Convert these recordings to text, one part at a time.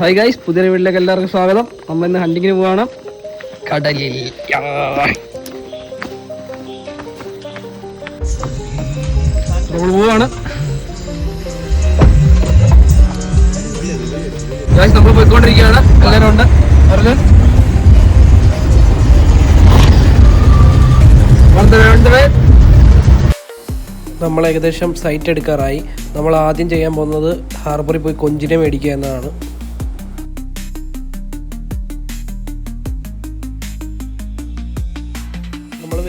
Hi guys പുതിയ വീട്ടിലേക്ക് എല്ലാവർക്കും സ്വാഗതം. നമ്മൾ ഇന്ന് ഹണ്ടിങ്ങിന് പോവാണ്. കടലിൽ. പോവാണ്. ഗൈസ് നമ്മൾ പോയിക്കൊണ്ടിരിക്കുകയാണ്. എല്ലാവരും ഉണ്ട് നമ്മൾ ഏകദേശം സൈറ്റ് എടുക്കാറായി. നമ്മൾ ആദ്യം ചെയ്യാൻ പോകുന്നത് ഹാർബറിൽ പോയി കൊഞ്ചിനെ മേടിക്കുക എന്നതാണ്.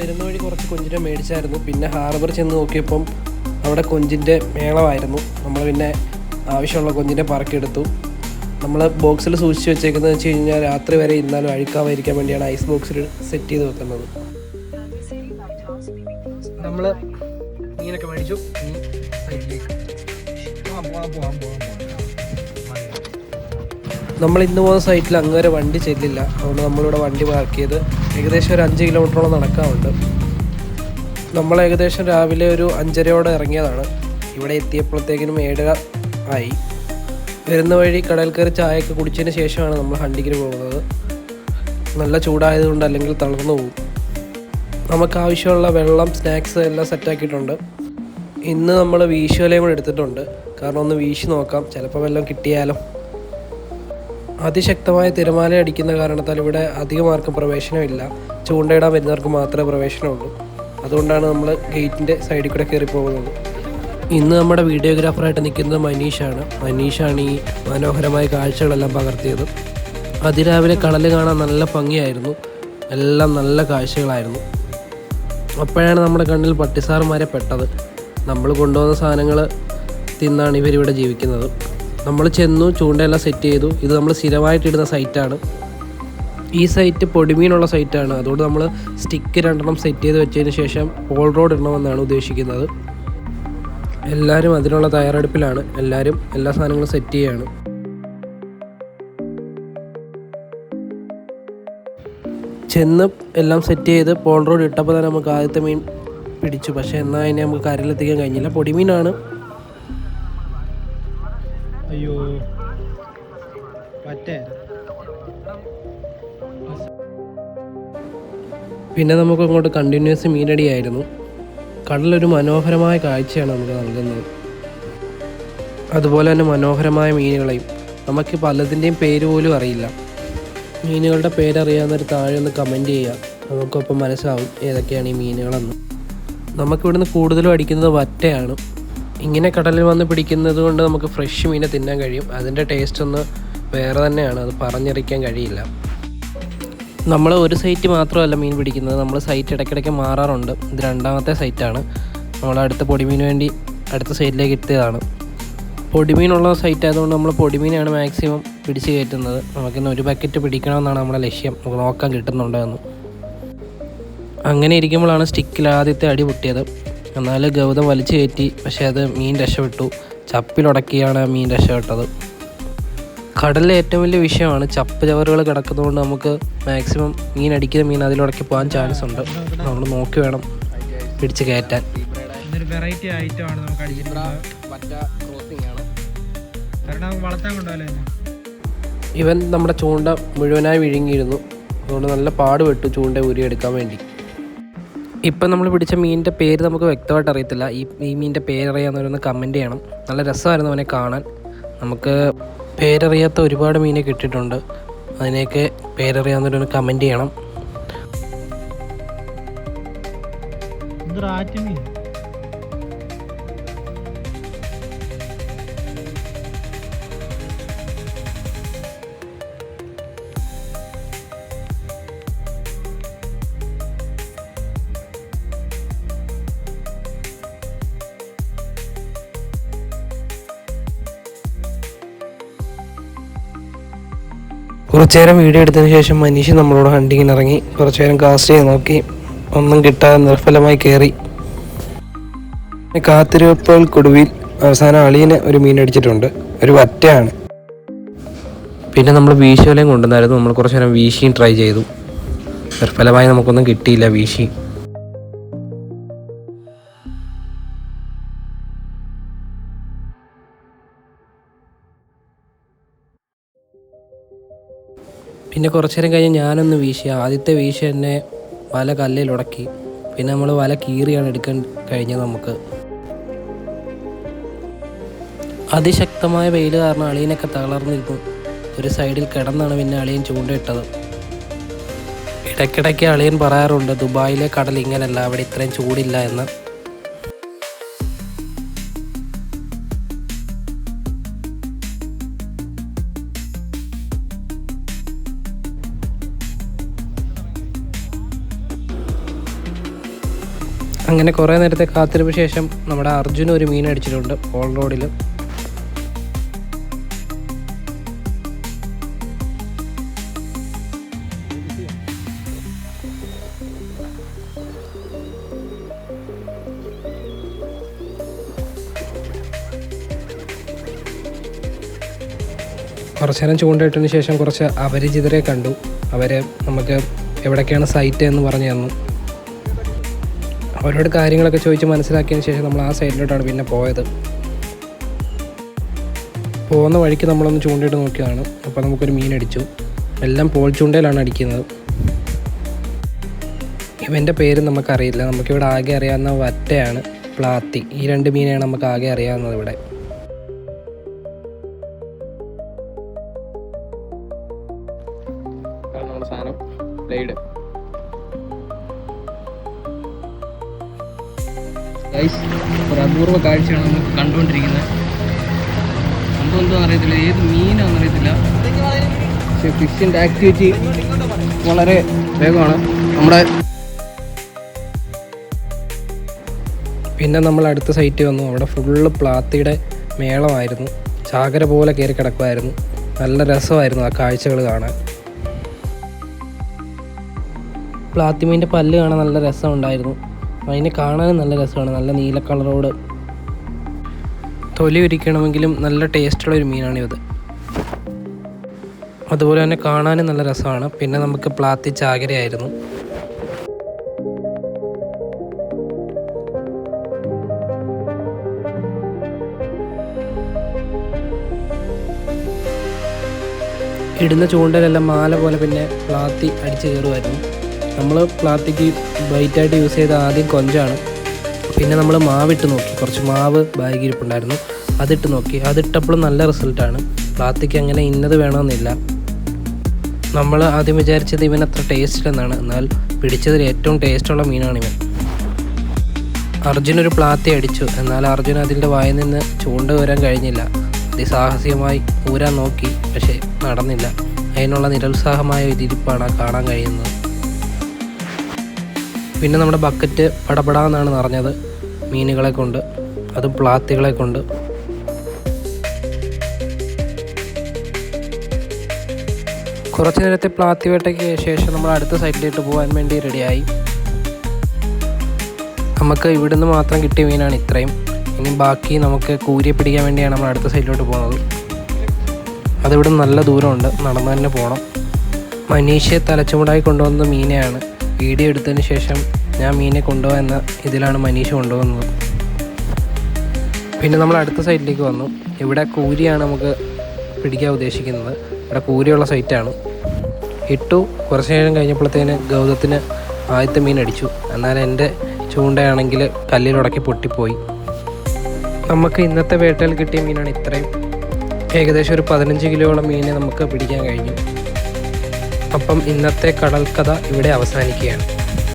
വരുന്ന വഴി കുറച്ച് കൊഞ്ചിനെ മേടിച്ചായിരുന്നു. പിന്നെ ഹാർബർ ചെന്ന് നോക്കിയപ്പം അവിടെ കൊഞ്ചിന്റെ മേളമായിരുന്നു. നമ്മൾ പിന്നെ ആവശ്യമുള്ള കൊഞ്ചിനെ പറക്കിയെടുത്തു. നമ്മൾ ബോക്സിൽ സൂക്ഷിച്ച് വെച്ചേക്കുന്നത് വെച്ച് കഴിഞ്ഞാൽ രാത്രി വരെ ഇരുന്നാലും അഴുക്കാവാതിരിക്കാൻ വേണ്ടിയാണ് ഐസ് ബോക്സിൽ സെറ്റ് ചെയ്ത് വെക്കുന്നത്. നമ്മൾ മീനൊക്കെ മേടിച്ചു. നമ്മൾ ഇന്ന് പോകുന്ന സൈറ്റിൽ അങ്ങനെ വണ്ടി ചെല്ലില്ല. അതുകൊണ്ട് നമ്മളിവിടെ വണ്ടി പാർക്ക് ചെയ്ത് ഏകദേശം ഒരു അഞ്ച് കിലോമീറ്ററോളം നടക്കാറുണ്ട്. നമ്മൾ ഏകദേശം രാവിലെ ഒരു അഞ്ചരയോടെ ഇറങ്ങിയതാണ്. ഇവിടെ എത്തിയപ്പോഴത്തേക്കിനും ഏഴര ആയി. വരുന്ന വഴി കടൽ കയറി ചായയൊക്കെ കുടിച്ചതിന് ശേഷമാണ് നമ്മൾ ഹണ്ടിക്കിന് പോകുന്നത്. നല്ല ചൂടായതുകൊണ്ട് അല്ലെങ്കിൽ തളർന്നു പോകും. നമുക്ക് ആവശ്യമുള്ള വെള്ളം സ്നാക്സ് എല്ലാം സെറ്റാക്കിയിട്ടുണ്ട് ഇന്ന് നമ്മൾ വീശുവലയും കൂടെ എടുത്തിട്ടുണ്ട്. കാരണം ഒന്ന് വീശി നോക്കാം. ചിലപ്പോൾ വല്ലതും കിട്ടിയാലോ. അതിശക്തമായ തിരമാല അടിക്കുന്ന കാരണത്താൽ ഇവിടെ അധികം ആർക്കും പ്രവേശനമില്ല. ചൂണ്ടയിടാൻ വരുന്നവർക്ക് മാത്രമേ പ്രവേശനമുള്ളൂ. അതുകൊണ്ടാണ് നമ്മൾ ഗേറ്റിന്റെ സൈഡിൽ കൂടെ കയറി പോകുന്നത്. ഇന്ന് നമ്മുടെ വീഡിയോഗ്രാഫറായിട്ട് നിൽക്കുന്നത് മനീഷാണ്. മനീഷാണ് ഈ മനോഹരമായ കാഴ്ചകളെല്ലാം പകർത്തിയത്. അതിരാവിലെ കടൽ കാണാൻ നല്ല ഭംഗിയായിരുന്നു. എല്ലാം നല്ല കാഴ്ചകളായിരുന്നു. അപ്പോഴാണ് നമ്മുടെ കണ്ണിൽ പട്ടിസാറുമാരെ പെട്ടത്. നമ്മൾ കൊണ്ടുവന്ന സാധനങ്ങൾ തിന്നാണ് ഇവരിവിടെ ജീവിക്കുന്നത്. നമ്മൾ ചെന്നു ചൂണ്ടയെല്ലാം സെറ്റ് ചെയ്തു. ഇത് നമ്മൾ സ്ഥിരമായിട്ടിടുന്ന സൈറ്റാണ് ഈ സൈറ്റ് പൊടിമീനുള്ള സൈറ്റാണ് അതുകൊണ്ട് നമ്മൾ സ്റ്റിക്ക് രണ്ടെണ്ണം സെറ്റ് ചെയ്ത് വെച്ചതിന് ശേഷം പോൾ റോഡ് ഇടണമെന്നാണ് ഉദ്ദേശിക്കുന്നത്. എല്ലാവരും അതിനുള്ള തയ്യാറെടുപ്പിലാണ്. എല്ലാവരും എല്ലാ സാധനങ്ങളും സെറ്റ് ചെയ്യുകയാണ് ചെന്ന് എല്ലാം സെറ്റ് ചെയ്ത് പോൾ റോഡ് ഇട്ടപ്പോൾ തന്നെ നമുക്ക് ആദ്യത്തെ മീൻ പിടിച്ചു. പക്ഷേ എന്നാൽ അതിനെ നമുക്ക് കരയിലെത്തിക്കാൻ കഴിഞ്ഞില്ല. പൊടിമീനാണ് പിന്നെ നമുക്ക് അങ്ങോട്ട് കണ്ടിന്യൂസ് മീനടിയായിരുന്നു കടലൊരു മനോഹരമായ കാഴ്ചയാണ് നമുക്ക് നൽകുന്നത്. അതുപോലെ തന്നെ മനോഹരമായ മീനുകളെയും നമുക്ക് പലതിന്റെയും പേര് പോലും അറിയില്ല. മീനുകളുടെ പേരറിയാവുന്നൊരു താഴെ ഒന്ന് കമന്റ് ചെയ്യുക. നമുക്കൊപ്പം മനസ്സിലാവും ഏതൊക്കെയാണ് ഈ മീനുകളെന്ന്. നമുക്കിവിടുന്ന് കൂടുതലും അടിക്കുന്നത് വറ്റയാണ്. ഇങ്ങനെ കടലിൽ വന്ന് പിടിക്കുന്നത് കൊണ്ട് നമുക്ക് ഫ്രഷ് മീനെ തിന്നാൻ കഴിയും. അതിന്റെ ടേസ്റ്റ് ഒന്ന് വേറെ തന്നെയാണ്. അത് പറഞ്ഞറിയിക്കാൻ കഴിയില്ല. നമ്മൾ ഒരു സൈറ്റ് മാത്രമല്ല മീൻ പിടിക്കുന്നത്. നമ്മൾ സൈറ്റ് ഇടയ്ക്കിടയ്ക്ക് മാറാറുണ്ട്. ഇത് രണ്ടാമത്തെ സൈറ്റാണ് നമ്മൾ അടുത്ത പൊടിമീന് വേണ്ടി അടുത്ത സൈറ്റിലേക്ക് എത്തിയതാണ്. പൊടിമീനുള്ള സൈറ്റ് ആയതുകൊണ്ട് നമ്മൾ പൊടിമീനാണ് മാക്സിമം പിടിച്ച് കയറ്റുന്നത്. നമുക്കിന്ന് ഒരു ബക്കറ്റ് പിടിക്കണമെന്നാണ് നമ്മുടെ ലക്ഷ്യം. നമുക്ക് നോക്കാൻ കിട്ടുന്നുണ്ടോ എന്ന് അങ്ങനെ ഇരിക്കുമ്പോഴാണ് സ്റ്റിക്കിൽ ആദ്യത്തെ അടി പൊട്ടിയത്. എന്നാൽ ഗൗതം വലിച്ചു കയറ്റി. പക്ഷേ അത് മീൻ രക്ഷപ്പെട്ടു. ചപ്പിലുടക്കിയാണ് മീൻ രക്ഷപ്പെട്ടത്. കടലിലെ ഏറ്റവും വലിയ വിഷയമാണ് ചപ്പ് ചവറുകൾ കിടക്കുന്നതുകൊണ്ട് നമുക്ക് മാക്സിമം മീൻ അടിക്കുന്ന മീൻ അതിലുടക്കി പോകാൻ ചാൻസ് ഉണ്ട്. നമ്മൾ നോക്കി വേണം പിടിച്ച് കയറ്റാൻ. വെറൈറ്റി ഐറ്റം ആണ് നമുക്ക് അടിച്ചിട്ടുള്ളത് ഇവൻ നമ്മുടെ ചൂണ്ട മുഴുവനായി വിഴുങ്ങിയിരുന്നു. അതുകൊണ്ട് നല്ല പാട് വിട്ടു ചൂണ്ട ഉരിയെടുക്കാൻ വേണ്ടി. ഇപ്പം നമ്മൾ പിടിച്ച മീനിന്റെ പേര് നമുക്ക് വ്യക്തമായിട്ട് അറിയത്തില്ല. ഈ ഈ മീനിന്റെ പേരറിയാവുന്നവരൊന്ന് കമന്റ് ചെയ്യണം. നല്ല രസമായിരുന്നു അവനെ കാണാൻ. നമുക്ക് പേരറിയാത്ത ഒരുപാട് മീനെ കിട്ടിയിട്ടുണ്ട്. അതിനെയൊക്കെ പേരറിയാവുന്നവരൊന്ന് കമന്റ് ചെയ്യണം. ഇത് റാറ്റുമീൻ കുറച്ചു നേരം വീഡിയോ എടുത്തതിന് ശേഷം മനീഷ് നമ്മളോട് ഹണ്ടിങ്ങിന് ഇറങ്ങി. കുറച്ചു നേരം കാസ്റ്റ് ചെയ്ത് നോക്കി. ഒന്നും കിട്ടാതെ നിർഫലമായി കയറി കാത്തിരിപ്പുകൾക്കൊടുവിൽ അവസാനം അളിയന് ഒരു മീൻ അടിച്ചിട്ടുണ്ട്. ഒരു വറ്റയാണ്. പിന്നെ നമ്മൾ വീശുവലയും കൊണ്ടുവന്നായിരുന്നു. നമ്മൾ കുറച്ച് നേരം വീശിയും ട്രൈ ചെയ്തു. നിർഫലമായി നമുക്കൊന്നും കിട്ടിയില്ല വീശി. പിന്നെ കുറച്ചു നേരം കഴിഞ്ഞ് ഞാനൊന്ന് വീശി. ആദ്യത്തെ വീശി എന്നെ വല കല്ലിൽ ഉടക്കി. പിന്നെ നമ്മൾ വല കീറിയാണ് എടുക്കാൻ കഴിഞ്ഞത് നമുക്ക്. അതിശക്തമായ വെയിൽ കാരണം അളിയനൊക്കെ തളർന്നിരുന്നു. ഒരു സൈഡിൽ കിടന്നാണ് പിന്നെ അളിയൻ ചൂണ്ടയിട്ടത്. ഇടയ്ക്കിടയ്ക്ക് അളിയൻ പറയാറുണ്ട് ദുബായിലെ കടൽ ഇങ്ങനല്ല അവിടെ ഇത്രയും ചൂടില്ല എന്ന്. അങ്ങനെ കുറേ നേരത്തെ കാത്തിരിപ്പ് ശേഷം നമ്മുടെ അർജുന ഒരു മീൻ അടിച്ചിട്ടുണ്ട് ഓൾ റോഡിൽ കുറച്ച് നേരം ചൂണ്ടയിട്ടതിന് ശേഷം കുറച്ച് അപരിചിതരെ കണ്ടു. അവരെ നമുക്ക് എവിടേക്കാണ് സൈറ്റ് എന്ന് പറഞ്ഞു തന്നു. അവരോട് കാര്യങ്ങളൊക്കെ ചോദിച്ച് മനസ്സിലാക്കിയതിന് ശേഷം നമ്മൾ ആ സൈഡിലോട്ടാണ് പിന്നെ പോയത്. പോകുന്ന വഴിക്ക് നമ്മളൊന്ന് ചൂണ്ടയിട്ട് നോക്കിയതാണ്. അപ്പോൾ നമുക്കൊരു മീൻ അടിച്ചു. എല്ലാം പോൾ ചൂണ്ടയിലാണ് അടിക്കുന്നത്. ഇവന്റെ പേര് നമുക്കറിയില്ല. നമുക്കിവിടെ ആകെ അറിയാവുന്ന വറ്റയാണ് പ്ലാത്തി. ഈ രണ്ട് മീനെയാണ് നമുക്ക് ആകെ അറിയാവുന്നത് ഇവിടെ. സാധനം. ബ്ലേഡ് ഒരു അപൂർവ കാഴ്ചയാണ് നമ്മൾ കണ്ടുകൊണ്ടിരിക്കുന്നത്. സംഭവം എന്തോ അറിയത്തില്ല. ഏത് മീനാണെന്ന് അറിയത്തില്ല. പക്ഷേ ഫിഷിന്റെ ആക്ടിവിറ്റി വളരെ വേഗമാണ്. നമ്മുടെ പിന്നെ നമ്മൾ അടുത്ത സൈറ്റ് വന്നു. അവിടെ ഫുള്ള് പ്ലാത്തിയുടെ മേളമായിരുന്നു. ചാകര പോലെ കയറി കിടക്കുമായിരുന്നു. നല്ല രസമായിരുന്നു ആ കാഴ്ചകൾ കാണാൻ. പ്ലാത്തിമീന്റെ പല്ല് കാണാൻ നല്ല രസമുണ്ടായിരുന്നു. അതിനെ കാണാനും നല്ല രസമാണ്. നല്ല നീല കളറോട് തൊലി ഒരിക്കണമെങ്കിലും നല്ല ടേസ്റ്റുള്ള ഒരു മീനാണ് ഇത് അതുപോലെ തന്നെ കാണാനും നല്ല രസമാണ്. പിന്നെ നമുക്ക് പ്ലാത്തി ചാകരയായിരുന്നു. ഇടുന്ന ചൂണ്ടലെല്ലാം മാല പോലെ പിന്നെ പ്ലാത്തി അടിച്ചു കയറുമായിരുന്നു. നമ്മൾ പ്ലാത്തിക്ക് ബൈറ്റായിട്ട് യൂസ് ചെയ്ത ആദ്യം കൊഞ്ചാണ്. പിന്നെ നമ്മൾ മാവിട്ട് നോക്കി. കുറച്ച് മാവ് ബാഗിരിപ്പുണ്ടായിരുന്നു അതിട്ട് നോക്കി. അതിട്ടപ്പോഴും നല്ല റിസൾട്ടാണ് പ്ലാത്തിക്ക് അങ്ങനെ ഇന്നത് വേണമെന്നില്ല നമ്മൾ ആദ്യം വിചാരിച്ചത് ഇവൻ അത്ര ടേസ്റ്റ് എന്നാൽ പിടിച്ചതിൽ ഏറ്റവും ടേസ്റ്റുള്ള മീനാണ് ഇവൻ. അർജുൻ ഒരു പ്ലാത്തി അടിച്ചു. എന്നാൽ അർജുൻ അതിന്റെ വായിൽ നിന്ന് ചൂണ്ട വരാൻ കഴിഞ്ഞില്ല. അതിസാഹസികമായി ഊരാൻ നോക്കി. പക്ഷേ നടന്നില്ല. അതിനുള്ള നിരുത്സാഹമായ ഒരു ഇരിപ്പാണ് കാണാൻ കഴിയുന്നത്. പിന്നെ നമ്മുടെ ബക്കറ്റ് പടപടാന്നാണ് നിറഞ്ഞത് മീനുകളെ കൊണ്ട് അതും പ്ലാത്തികളെ കൊണ്ട്. കുറച്ച് നേരത്തെ പ്ലാത്തി വേട്ടയ്ക്ക് ശേഷം നമ്മൾ അടുത്ത സൈഡിലേക്ക് പോകാൻ വേണ്ടി റെഡിയായി. നമുക്ക് ഇവിടുന്ന് മാത്രം കിട്ടിയ മീനാണ് ഇത്രയും. ഇനി ബാക്കി നമുക്ക് കൂരിയെ പിടിക്കാൻ വേണ്ടിയാണ് നമ്മൾ അടുത്ത സൈഡിലോട്ട് പോകുന്നത്. അതിവിടെ നല്ല ദൂരമുണ്ട് നടന്നു തന്നെ പോകണം മനീഷയെ തലച്ചുമുടായി കൊണ്ടുവന്ന മീനെയാണ് വീഡിയോ എടുത്തതിന് ശേഷം ഞാൻ മീനെ കൊണ്ടുപോകുന്ന ഇതിലാണ് മനീഷ് കൊണ്ടുപോകുന്നത്. പിന്നെ നമ്മൾ അടുത്ത സൈറ്റിലേക്ക് വന്നു. ഇവിടെ കൂരിയാണ് നമുക്ക് പിടിക്കാൻ ഉദ്ദേശിക്കുന്നത്. ഇവിടെ കൂരിയുള്ള സൈറ്റാണ്. ഇട്ടു. കുറച്ച് നേരം കഴിഞ്ഞപ്പോഴത്തേന് ഗൗതത്തിന് ആദ്യത്തെ മീൻ അടിച്ചു. എന്നാൽ എന്റെ ചൂണ്ടയാണെങ്കിൽ കല്ലിലുടക്കി പൊട്ടിപ്പോയി. നമുക്ക് ഇന്നത്തെ വേട്ടയിൽ കിട്ടിയ മീനാണ് ഇത്രയും. ഏകദേശം ഒരു പതിനഞ്ച് കിലോയോളം മീനെ നമുക്ക് പിടിക്കാൻ കഴിഞ്ഞു. അപ്പം ഇന്നത്തെ കടൽ കഥ ഇവിടെ അവസാനിക്കുകയാണ്.